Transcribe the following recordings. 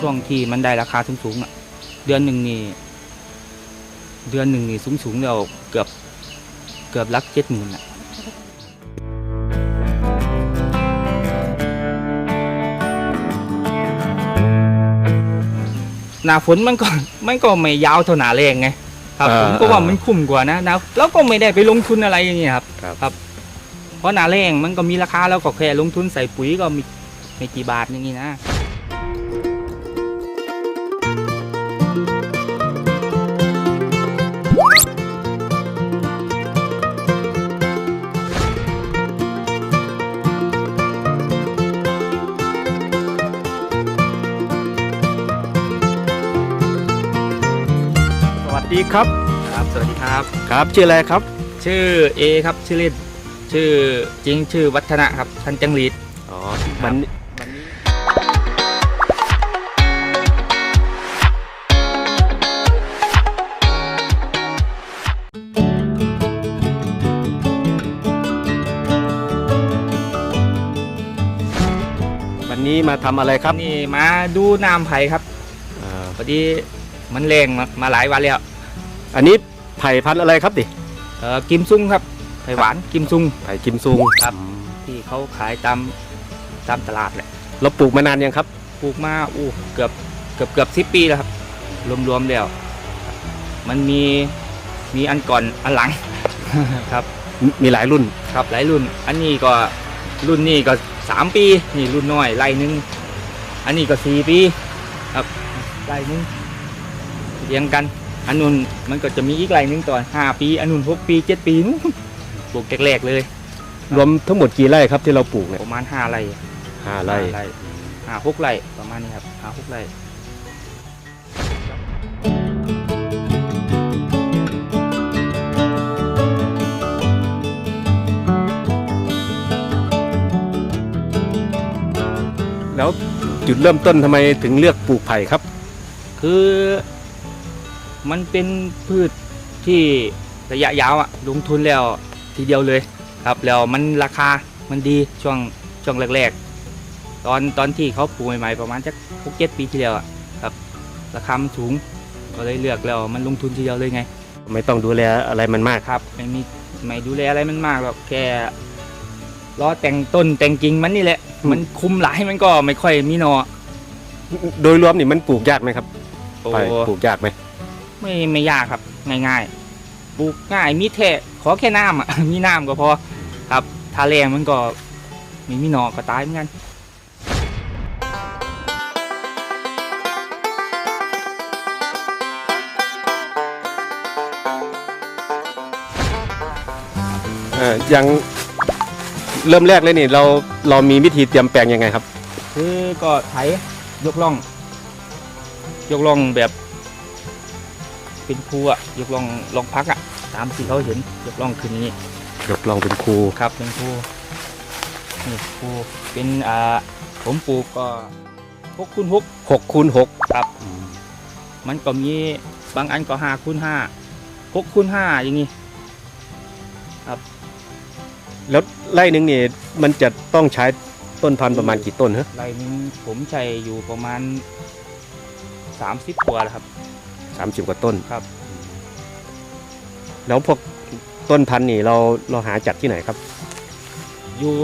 ช่วงที่มันได้ราคาสูงๆอะ เดือนหนึ่งนี่เดือนหนึ่งนี่สูงๆแล้วเกือบเกือบลักเจ็ดหมื่นอะหน้าฝนมันก็มันก็ไม่ยาวเท่าหนาแรงไงครับอ่าผมก็ว่าอ่ามัมันคุ้มกว่านะนะแล้วก็ไม่ได้ไปลงทุนอะไรอย่างเงี้ยครับครับ เพราะหนาแรงมันก็มีราคาแล้วก็แค่ลงทุนใส่ปุ๋ยก็มีไม่กี่บาทอย่างงี้นะ ดีครับ ครับ สวัสดีครับ ครับ ชื่ออะไรครับ ชื่อเอครับ ชื่อเล่น ชื่อจริง ชื่อวัฒนะครับทันจังหรีดอ๋อครับวันวันนี้มาทำอะไรครับ นี่มาดูน้ำไผ่ครับอ่าพอดีมันแรงมามาหลายวันแล้ว อันนี้ไผ่พันธุ์อะไรครับดิเออกิมซุงครับไผ่หวานกิมซุง ไผ่กิมซุงครับ ที่เขาขายตามตามตลาดแหละเราปลูกมานานยังครับ ปลูกมาอู้เกือบเกือบเกือบสิบปีแล้วครับ รวมๆแล้วมันมีมีอันก่อนอันหลัง ครับมมีหลายรุ่นครับหลายรุ่น อันนี้ก็รุ่นนี้ก็สามปีนี่รุ่นน้อยไล่หนึ่งอันนี้ก็สี่ปี ครับไล่หนึ่งเรียงกัน อันนู้นมันก็จะมีอีกไล่หนึ่งต่อห้าปี อันนู้นหกปีเจ็ดปีนู้นปลูกแรกๆเลย รวมทั้งหมดกี่ไร่ครับที่เราปลูกเนี่ยประมาณห้าไร่ห้าไร่ห้าห้าหกไร่ประมาณนี้ครับห้าหกไร่แล้วจุดเริ่มต้นทำไมถึงเลือกปลูกไผ่ครับ คือ มันเป็นพืชที่ระยะยาวอะลงทุนแล้วทีเดียวเลยครับแล้วมันราคามันดีช่วงช่วงแรกๆ ตอนตอนที่เขาปลูกใหม่ๆประมาณสักหกเจ็ดปีที่แล้วอะครับ ราคามันสูงก็เลยเลือกแล้วมันลงทุนทีเดียวเลยไง ไม่ต้องดูแลอะไรมันมากครับไม่มีไม่ดูแลอะไรมันมากหรอกแค่รอแต่งต้นแต่งกิ่งมันนี่แหละอืมมันคุมหลายมันก็ไม่ค่อยมีหนอโดยรวมนี่มันปลูกยากไหมครับโอ้ไผ่ปลูกยากไหม ไม่ไม่ยากครับ ง่ายๆปลูกง่ายมีแท่ขอแค่น้ำอะมีน้ำก็พอครับถ้าแรงมันก็ไม่มีหนอก็ตายเหมือนกันเอ่อยังเริ่มแรกเลยนี่เราเรามีวิธีเตรียมแปลงยังไงครับ คือก็ไถยกล่อง ยกล่องแบบ เป็นภูอะยกล่องลองพักอะ ตามที่เขาเห็นยกล่องคืนนี้ยกลองเป็นครูครับเป็นภูนี่ภูเป็นอ่าผมปลูกก็หกคูณหกหกคูณหกครับ มันก็มีบางอันก็ห้าคูณห้าหกคูณห้าอย่างนี้แล้วไร่หนึ่งนี่มันจะต้องใช้ต้นพันธุ์ประมาณกี่ต้นฮะไรนึงผมใช้อยู่ประมาณสามสิบกว่าแล้วครับ สามสิบกว่าต้นครับ แล้วพวกต้นพันธุ์นี่เราเราหาจากที่ไหนครับ อยู่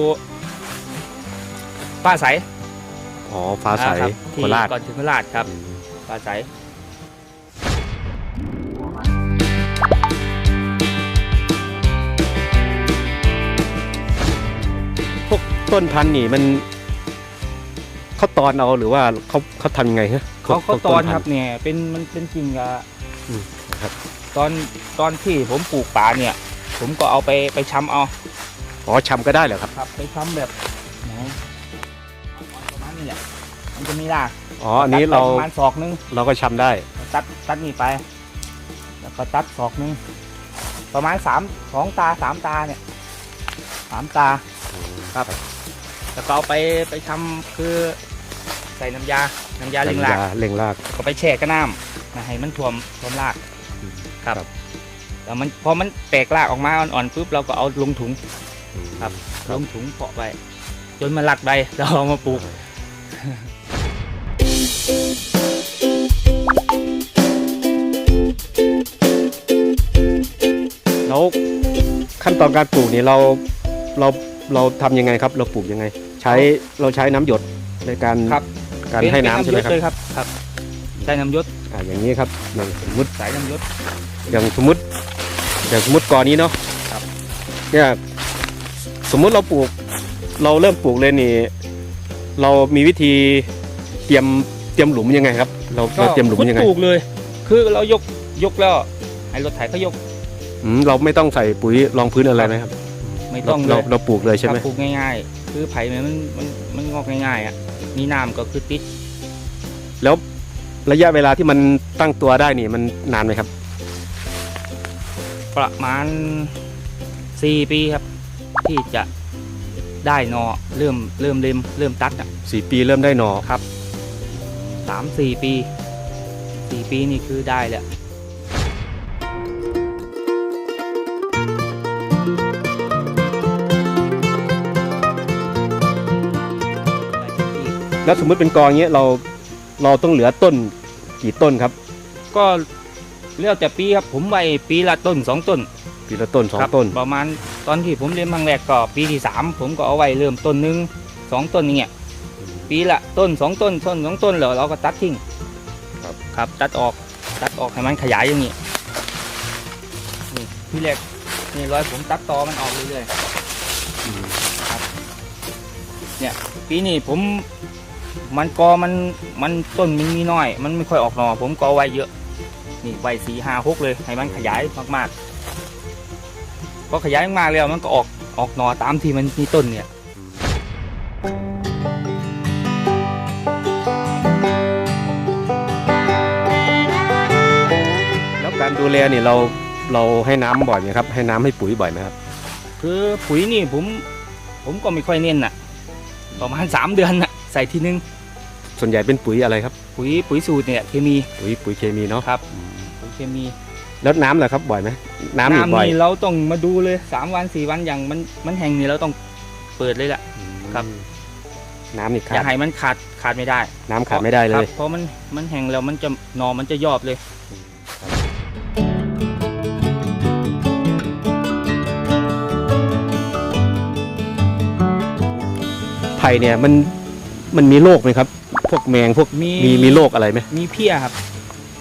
ป้าใสอ๋อฟ้าใสอ่ครับโคที่ราชก่อนถึงโคราชครับป้าใส พวกต้นพันธุ์นี่มัน เขาตอนเอาหรือว่าเขาเขาทำยังไงฮะเขาพวเขากตอนพัธุ์ครับเนี่ย เป็นมันเป็นจริงอะอืมครับ ตอนตอนที่ผมปลูกป่าเนี่ย ผมก็เอาไปไปช้ำเอาอ๋อชำก็ได้เหรอครับครับ ไปช้ำแบบไหนประมาณนี้แหละมันจะมีรากอ๋ออันนี้เราตัดไปประมาณศอกนึงเราก็ชำได้ ตัดตัดนี่ไป แล้วก็ตัดศอกนึงประมาณสามสองตาสามตาเนี่ยสามตาครับ แล้วก็เอาไปไปทำคือใส่น้ำยา น้ำยาเล็งราก เล็งลาก ก็ไปแช่กระน้ำนะให้มันท่วมท่วมรากครับ แล้วมันพอมันแตกรากออกมาอ่อนๆปุ๊บเราก็เอาลงถุง ครับลงถุงเพาะไปจนมันหลักใบแล้วเอามาปลูก แล้วขั้นตอนการปลูกนี่เราเราเราทำยังไงครับ เราปลูกยังไง ช้เราใช้น้ำหยดในการครับ การให้น้ำใช่ไหมครับเลยครับครับใช้น้ำยศอ่าอย่างนี้ครับอย่างสมมติสายน้ำยศ อย่างสมมติอย่างสมมติกอนี้เนาะครับ เนี่ยสมมุติเราปลูก เราเริ่มปลูกเลยนี่ เรามีวิธีเตรียมเตรียมหลุมยังไงครับ เราเราเตรียมหลุมขุดยังไงปลูกเลย คือเรายกยกแล้วให้รถไถเขายกอืมเราไม่ต้องใส่ปุ๋ยรองพื้นอะไรไหมครับไม่เราต้องเลเรายเราปลูกเลยใช่ไหมครับปลูกง่ายๆ คือไผ่มันมันมันงอกง่ายๆอะมีน้ำก็คือติดแล้วระยะเวลาที่มันตั้งตัวได้นี่มันนานไหมครับ ประมาณ4ปีครับ ที่จะได้หนอเริ่มเริ่มเริ่มเริ่มตัดอะสี่ปีเริ่มได้หนอ ครับสามสี่ปีสี่ปีนี่คือได้แล้ว แล้วสมมติเป็นกองเงี้ยเราเราต้องเหลือต้นกี่ต้นครับ ก็เรียกแต่ปีครับผมไว้ปีละต้นสองต้นปีละต้นสองครับต้น ประมาณตอนที่ผมเรียนครั้งแรกก็ปีที่สามผมก็เอาไว้เริ่มต้นหนึ่งสองต้นอย่างเงี้ยปีละต้นสองต้นต้นสองต้นแล้วเราก็ตัดทิ้งครับ ครับตัดออกตัดออกให้มันขยายอย่างงี้นี่ที่แรกนี่ร้อยผมตัดตอมันออกเรื่อยๆ เนี่ยปีนี้ผม มันกอมันมันต้นมันมีน้อย มันไม่ค่อยออกหนอผมก็เอาไว้เยอะ นี่ไว้สี่ห้าหกเลย ให้มันขยายมากๆพอขยายมากๆแล้วมันก็ออกออกหนอตามที่มันมีต้นเนี่ยแล้วการดูแลนี่เราเราให้น้ำบ่อยไหมครับ ให้น้ำให้ปุ๋ยบ่อยไหมครับ คือปุ๋ยนี่ผม ผมก็ไม่ค่อยเน้นน่ะประมาณ3เดือนน่ะใส่ทีนึง ส่วนใหญ่เป็นปุ๋ยอะไรครับ ปุ๋ยปุ๋ยสูตรเนี่ยเคมีปุ๋ยปุ๋ยเคมีเนาะครับปุ๋ยเคมี แล้วน้ำล่ะครับบ่อยไหมน้ำนี่บ่อยนี่เราต้องมาดูเลย3วัน4วันอย่างมันมันแห้งนี่เราต้องเปิดเลยล่ะ ครับ น้ำนี่อขาย่าดให้มันขาดขาดไม่ได้น้ำขาดไม่ได้เลครัย บเพราะมันมันแห้งแล้วมันจะหนอมันจะยอบเลย ไผ่เนี่ยมัน มันมีโรคไหมครับ พวกแมงพวกมี มีมีโรคอะไรไหมมีเพี้ยครับ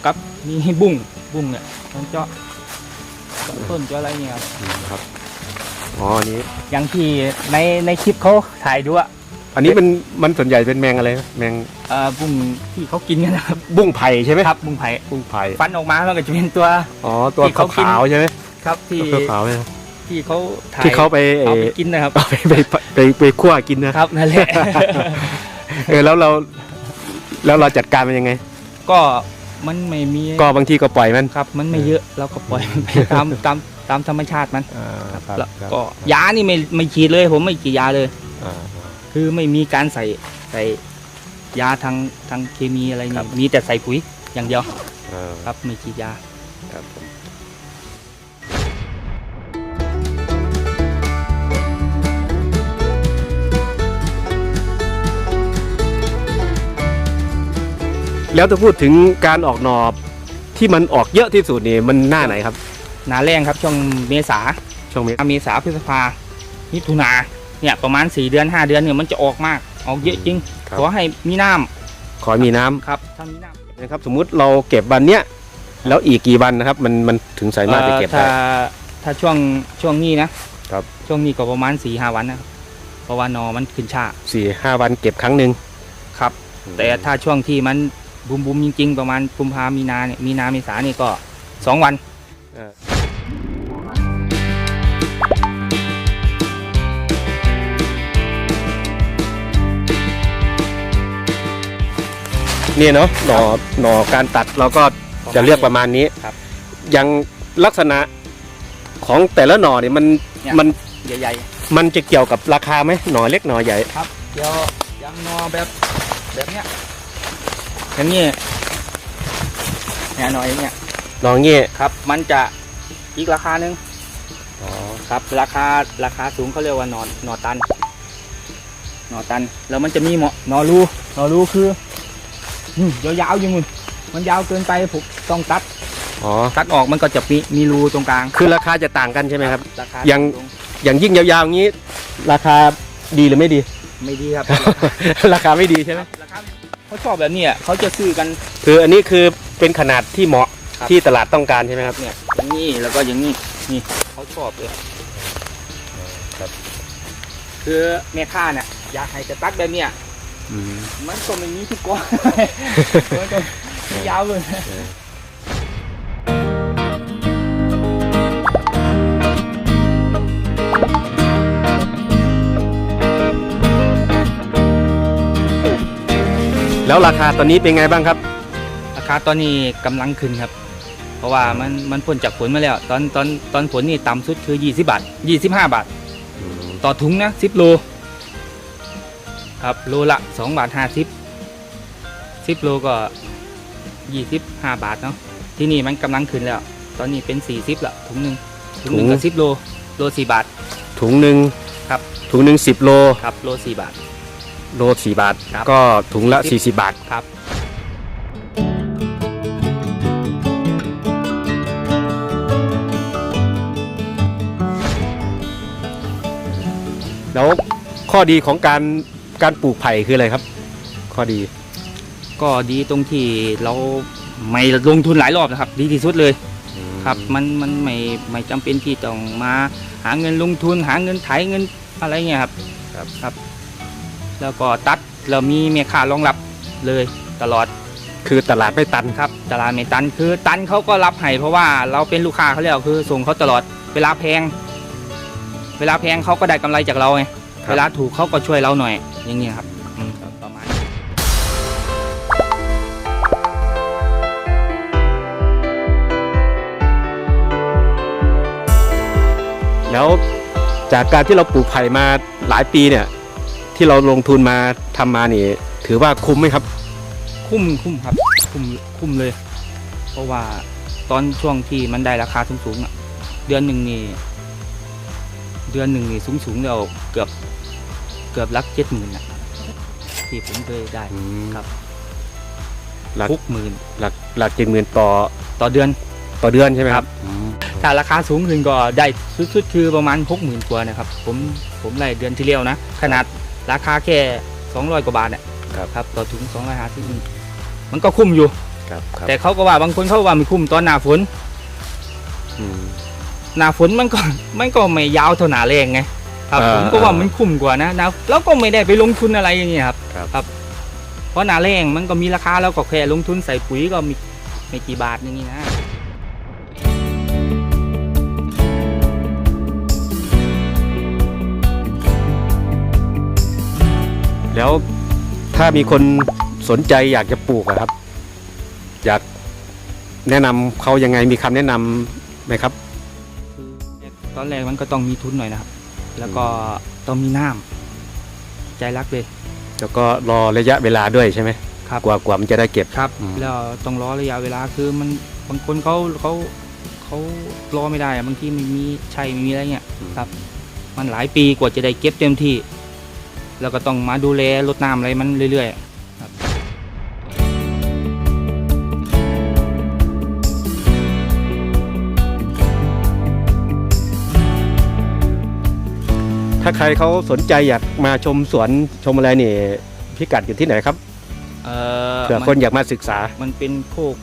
กับมีบุ้งบุ้งเนี่ยมันเจาะเจาะต้นเจาะอะไรเนี่ยครับครับอ๋ออันนี้ อย่างที่ในในคลิปเขาถ่ายดูอะอันนี้มันมันส่วนใหญ่เป็นแมงอะไรนะแมงเอ่อบุ้งที่เขากินกันนะครับบุ้งไผ่ใช่ไหมครับบุ้งไผ่บุ้งไผ่ฟันออกมาแล้วก็จะเป็นตัว อ๋อตัวที่เขากิน ขาวๆใช่ไหมครับที่ตัวขาวๆใช่ไหมที่เขาถ่ายที่เขาไปเอ่เอาอไปกินนะครับ เอาไปไปไปไปคั่วกินนะ ครับนั่นแหละ เออแล้วเราแล้วเราจัดการมันยังไง ก็มันไม่มีก็บางทีก็ปล่อยมันครับ มันไม่เยอะเราก็ปล่อยมันไปตามตามตามธรรมชาติมันครับแล้วก็ยานี่ไม่ไม่ฉีดเลย ผมไม่ฉีดยาเลยอ่าคือไม่มีการใส่ใส่ยาทางทางเคมีอะไรครันี่บมีแต่ใส่ปุ๋ยอย่างเดียวอ่าครับไม่ฉีดยาครับผม แล้วถ้าพูดถึงการออกหนอบที่มันออกเยอะที่สุดนี่มันหน้าไหนครับหนาแรงครับช่วงเมษาช่วงนี้เมษาพฤษภามิถุนาเนี่ยประมาณ 4 เดือน 5 เดือนเนี่ยมันจะออกมากออกเยอะจริงครับขอให้มีน้ำขอให้มีน้ำครับถ้ามีน้ำนะครับสมมุติเราเก็บวันเนี้ยแล้วอีกกี่วันนะครับ มันมันถึงสามารถไปเก็บถ้าได้ถ้าช่วงช่วงนี้นะครับช่วงนี้ก็ประมาณ4ีหวันนะครับเพราะว่านอมันขึ้นช้าสี่ห้าวันเก็บครั้งหนึ่งครับ แต่ถ้าช่วงที่มัน บุมบุมๆจริง ๆ ประมาณกุมภามีนาเนี่ยมีนาเมษานี่ก็ 2 วันเออนี่เนาะหน่อหน่อการตัดเราก็จะเลือกประมาณนี้ครับยังลักษณะของแต่ละหน่อเนี่ยมันเนี่ยมันใหญ่มันจะเกี่ยวกับราคาไหมหน่อเล็กหน่อใหญ่ๆครับเดี๋ยวอยังนอแบบแบบเนี้ย อย่างนี้เนี่ยหน่อยอย่างเนี้ยหน่อเงี้ยครับ มันจะอีกราคาหนึ่งครับ ราคาราคาสูงเขาเรียกว่าหนอนหนอตันหนอตัน แล้วมันจะมีหมอหนอรูหนอรูคืออืมยาวๆอยู่มึงมันยาวเกินไปผมต้องตัดออ๋อตัดออกมันก็จะมีมีรูตรงกลาง คือราคาจะต่างกันใช่ไหมครับราคายังลงอย่างยิ่งยาวๆอย่างนี้ ราคาดีหรือไม่ดี ไม่ดีครับ ราคาไม่ดีใช่ไหมราคา เขาชอบแบบเนี้ยเขาจะซื้อกันคืออันนี้คือเป็นขนาดที่เหมาะครับที่ตลาดต้องการใช่ไหมครับเนี่ยอย่างนี้แล้วก็อย่างนี้นี่เขาชอบเลยครับ คือแม่ค้าเนี่ยอยากให้จะตัดแบบเนี้ยอืมมันก็ไม่มีทุกก้อนมันก็ยาวเลย แล้วราคาตอนนี้เป็นไงบ้างครับ ราคาตอนนี้กำลังขึ้นครับ เพราะว่ามันมันพ้นจากฝนมาแล้ว ตอนตอนตอนฝนนี่ต่ำสุดคือ 20 บาท 25 บาท ต่อถุงนะ 10 โล ครับ โลละ 2 บาท 50 10 โลก็ 25 บาทเนาะ ที่นี่มันกำลังขึ้นแล้ว ตอนนี้เป็น 40ละถุงหนึ่งถุงหนึ่งถุงก็10 โล โล 4 บาท ถุงหนึ่งครับ ถุงหนึ่งสิบโล ครับ โล 4 บาท โลสี่บาท ครับ ก็ถุงละสี่สี่สิสิบบาท ครับ แล้วข้อดีของการการปลูกไผ่คืออะไรครับ ข้อดีก็ดีตรงที่เราไม่ลงทุนหลายรอบนะครับ ดีที่สุดเลยครับมันมันไม่ไม่จำเป็นที่ต้องมาหาเงินลงทุนหาเงินไถเงินอะไรเงี้ยครับ ครับครับ แล้วก็ตัดเรามีเมียค่ารองรับเลยตลอดคือตลาดไม่ตันครับ ตลาดไม่ตันคือตันเขาก็รับให้เพราะว่าเราเป็นลูกค้าเขาแล้วคือส่งเขาตลอดเวลาแพง เวลาแพงเขาก็ได้กำไรจากเราไงครับเวลาถูกเขาก็ช่วยเราหน่อย อย่างเงี้ยครับอืมประมาณนี้แล้วจากการที่เราปลูกไผ่มาหลายปีเนี่ย ที่เราลงทุนมาทำมานี่ ถือว่าคุ้มไหมครับ คุ้มคุ้มครับ คุ้มคุ้มเลย เพราะว่าตอนช่วงที่มันได้ราคาสูงๆอะ เดือนหนึ่งนี่เดือนหนึ่งนี่สูงสูงๆแล้วเกือบเกือบลักเจ็ดหมื่นอะที่ผมเคยได้ครับหลักหกหมื่นหลักหลักเจ็ดหมื่นต่อต่อเดือนต่อเดือนใช่ไหมคครัรับบอืมถ้าราคาสูงขึ้นก็ได้สุดๆคือประมาณหกหมื่นกว่านะครับ ผมผมไล่เดือนที่แล้วนะ ขนาด ราคาแค่สองร้อยกว่าบาทเนี่ยครับครับต่อถุงสองร้อยห้าสิบมันก็คุ้มอยู่ครับครับแต่เขาก็ว่าบางคนเขาว่าไม่คุ้มตอนหน้าฝนอืมหน้าฝนมันก็มันก็ไม่ยาวเท่าหน้าแรงไงครับอ่าผมก็ว่ามันคุ้มกว่านะนะแล้วก็ไม่ได้ไปลงทุนอะไรอย่างเงี้ยครับครับครับเพราะหน้าแรงมันก็มีราคาแล้วก็แค่ลงทุนใส่ปุ๋ยก็มีไม่กี่บาทอย่างนี้นะ แล้วถ้ามีคนสนใจอยากจะปลูกอะครับ อยากแนะนำเขายังไงมีคำแนะนำไหมครับคือตอนแรกมันก็ต้องมีทุนหน่อยนะครับ แล้วก็ต้องมีน้ำใจรักเลย แล้วก็รอระยะเวลาด้วยใช่ไหมครับ กว่ากว่ามันจะได้เก็บ ครับ อืม แล้วต้องรอระยะเวลาคือมันบางคนเขาเขาเขารอไม่ได้อะบางทีไม่มีใช่ไม่มีอะไรเงี้ย ครับ มันหลายปีกว่าจะได้เก็บเต็มที่ แล้วก็ต้องมาดูแลรดน้ำอะไรมันเรื่อยๆครับถ้าใครเขาสนใจอยากมาชมสวนชมอะไรนี่พิกัดอยู่ที่ไหนครับเอ่อเผื่อมัคนอยากมาศึกษามันเป็นโคก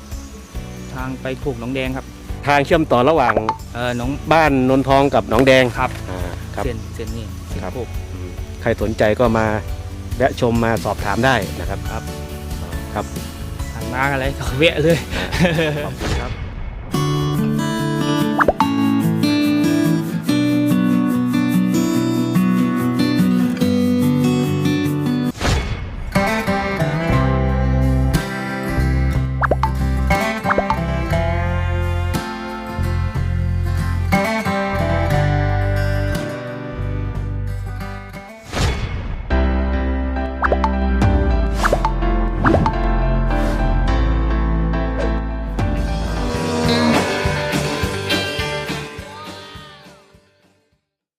ทางไปโคกหนองแดงครับทางเชื่อมต่อระหว่างเออหนองบ้านนนทองกับหนองแดงครับอ่าครับ เส้นเส้นนี้เส้นครับ โคกอืม ใครสนใจก็มาแวะชมมาสอบถามได้นะครับครับ ครับผ่านมาอะไรก็แวะเลย ขอบคุณครับ